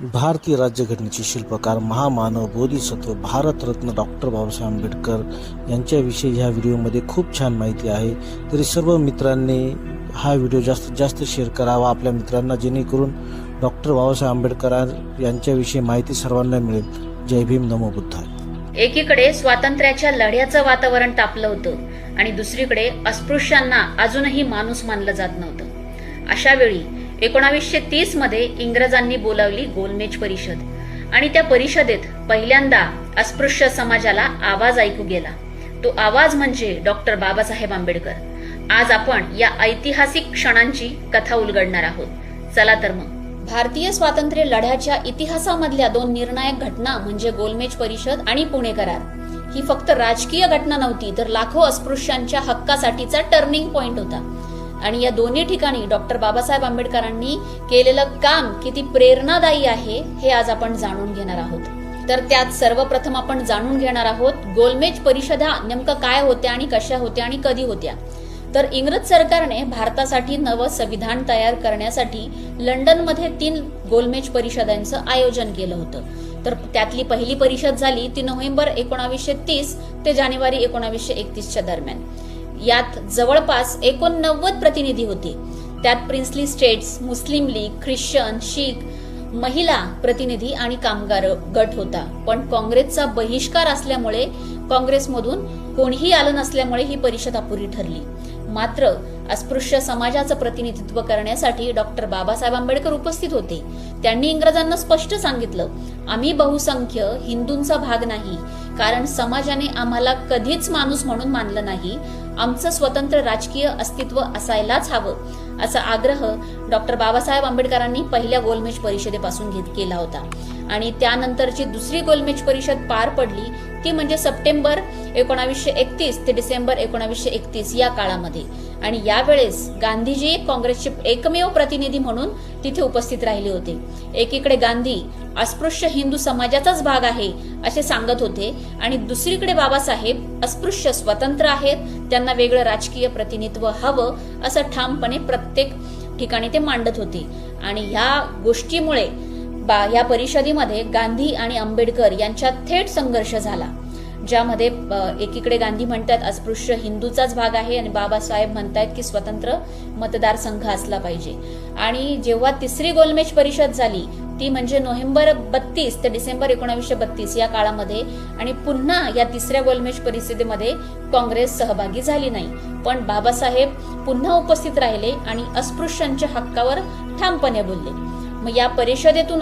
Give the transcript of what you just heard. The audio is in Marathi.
भारतीय राज्यघटनेचे शिल्पकार महामानव बोधिसत्व भारतरत्न डॉक्टर बाबासाहेब आंबेडकर यांच्याविषयी ह्या व्हिडिओमध्ये खूप छान माहिती आहे. तरी सर्व मित्रांनी हा व्हिडिओ जास्तीत जास्त शेअर करावा आपल्या मित्रांना जेणेकरून डॉक्टर बाबासाहेब आंबेडकर यांच्याविषयी माहिती सर्वांना मिळेल. जय भीम नमो बुद्धाय. एकीकडे स्वातंत्र्याच्या लढ्याचं वातावरण तापलं होतं आणि दुसरीकडे अस्पृश्यांना अजूनही माणूस मानलं जात नव्हतं. अशा वेळी एकोणावीसशे तीसमध्ये इंग्रजांनी बोलावली गोलमेज परिषद. आणि त्या परिषदेत पहिल्यांदा अस्पृश्य समाजाला आवाज ऐकू गेला. तो आवाज म्हणजे डॉक्टर बाबासाहेब आंबेडकर. आज आपण या ऐतिहासिक क्षणांची कथा उलगडणार आहोत. चला तर मग. भारतीय स्वातंत्र्य लढ्याच्या इतिहासामधल्या दोन निर्णायक घटना म्हणजे गोलमेज परिषद आणि पुणे करार. ही फक्त राजकीय घटना नव्हती तर लाखो अस्पृश्यांच्या हक्कासाठीचा टर्निंग पॉइंट होता. आणि या दोन्ही ठिकाणी डॉक्टर बाबासाहेब आंबेडकरांनी केलेलं काम किती प्रेरणादायी आहे हे आज आपण जाणून घेणार आहोत. तर त्यात सर्वप्रथम आपण जाणून घेणार आहोत गोलमेज परिषदा नेमकं काय होत्या आणि कशा होत्या आणि कधी होत्या. तर इंग्रज सरकारने भारतासाठी नवं संविधान तयार करण्यासाठी लंडनमध्ये तीन गोलमेज परिषदांचं आयोजन केलं होतं. तर त्यातली पहिली परिषद झाली ती नोव्हेंबर एकोणावीसशे तीस ते जानेवारी एकोणावीसशे एकतीसच्या दरम्यान. यात जवळपास एकोणनव्वद प्रतिनिधी होते. त्यात princely states Muslim League Christian शीख महिला प्रतिनिधी आणि कामगार गट होता. पण काँग्रेसचा बहिष्कार असल्यामुळे काँग्रेसमधून कोणीही आलं नसल्यामुळे ही परिषद अपुरी ठरली. मात्र अस्पृश्य समाजाचं प्रतिनिधित्व करण्यासाठी डॉक्टर बाबासाहेब आंबेडकर उपस्थित होते. त्यांनी इंग्रजांना स्पष्ट सांगितलं आम्ही बहुसंख्य हिंदूंचा भाग नाही. कारण समाजाने आम्हाला कधीच माणूस म्हणून मानलं नाही. आमचं स्वतंत्र राजकीय अस्तित्व असायलाच हवं. असा आग्रह डॉक्टर बाबासाहेब आंबेडकरांनी पहिल्या गोलमेज परिषदेपासून घेत केला होता. आणि त्यानंतरची दुसरी गोलमेज परिषद पार पडली ती म्हणजे सप्टेंबर एकोणावीसशे एकतीस ते डिसेंबर एकोणावीसशे एकतीस या काळामध्ये. आणि यावेळेस गांधीजी काँग्रेसचे एकमेव प्रतिनिधी म्हणून तिथे उपस्थित राहिले होते. एकीकडे गांधी अस्पृश्य हिंदू समाजाचाच भाग आहे असे सांगत होते. आणि दुसरीकडे बाबासाहेब अस्पृश्य स्वतंत्र आहेत त्यांना वेगळं राजकीय प्रतिनिधित्व हवं असं ठामपणे प्रत्येक ठिकाणी ते मांडत होते. आणि ह्या गोष्टीमुळे बा या परिषदेमध्ये गांधी आणि आंबेडकर यांच्यात थेट संघर्ष झाला ज्यामध्ये एकीकडे गांधी म्हणतात अस्पृश्य हिंदूचाच भाग आहे आणि बाबासाहेब म्हणतायत की स्वतंत्र मतदारसंघ असला पाहिजे. आणि जेव्हा तिसरी गोलमेज परिषद झाली ती म्हणजे नोव्हेंबर बत्तीस ते डिसेंबर एकोणावीसशे बत्तीस या काळामध्ये आणि पुन्हा या तिसऱ्या गोलमेज परिषदेमध्ये काँग्रेस सहभागी झाली नाही. पण बाबासाहेब पुन्हा उपस्थित राहिले आणि अस्पृश्यांच्या हक्कावर ठामपणे बोलले. मग या परिषदेतून